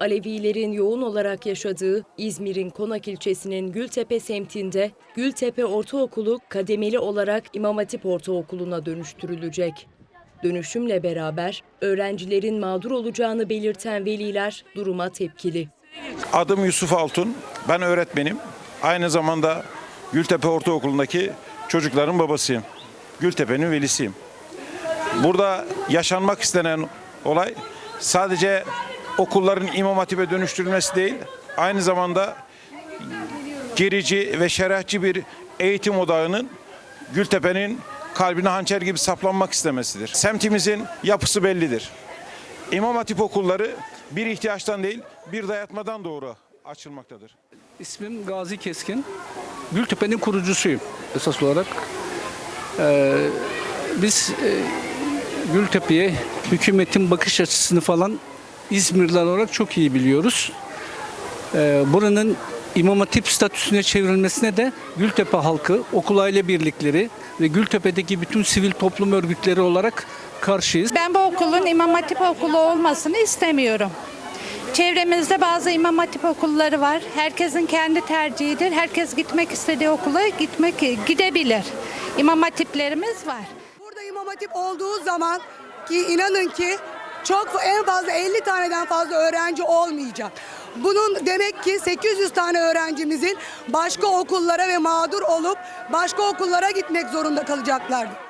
Alevilerin yoğun olarak yaşadığı İzmir'in Konak ilçesinin Gültepe semtinde Gültepe Ortaokulu kademeli olarak İmam Hatip Ortaokulu'na dönüştürülecek. Dönüşümle beraber öğrencilerin mağdur olacağını belirten veliler duruma tepkili. Adım Yusuf Altun. Ben öğretmenim. Aynı zamanda Gültepe Ortaokulu'ndaki çocukların babasıyım. Gültepe'nin velisiyim. Burada yaşanmak istenen olay sadece okulların imam hatibe dönüştürülmesi değil, aynı zamanda gerici ve şeriatçı bir eğitim odağının Gültepe'nin kalbine hançer gibi saplanmak istemesidir. Semtimizin yapısı bellidir. İmam hatip okulları bir ihtiyaçtan değil, bir dayatmadan doğru açılmaktadır. İsmim Gazi Keskin. Gültepe'nin kurucusuyum esas olarak. Ee, biz e, Gültepe'ye hükümetin bakış açısını falan İzmirliler olarak çok iyi biliyoruz. Ee, buranın İmam Hatip statüsüne çevrilmesine de Gültepe halkı, okul aile birlikleri ve Gültepe'deki bütün sivil toplum örgütleri olarak karşıyız. Ben bu okulun İmam Hatip okulu olmasını istemiyorum. Çevremizde bazı İmam Hatip okulları var. Herkesin kendi tercihidir. Herkes gitmek istediği okula gitmek gidebilir. İmam Hatiplerimiz var. İmam olduğu zaman ki inanın ki çok en fazla 50 taneden fazla öğrenci olmayacak. Bunun demek ki 800 tane öğrencimizin başka okullara ve mağdur olup başka okullara gitmek zorunda kalacaklardır.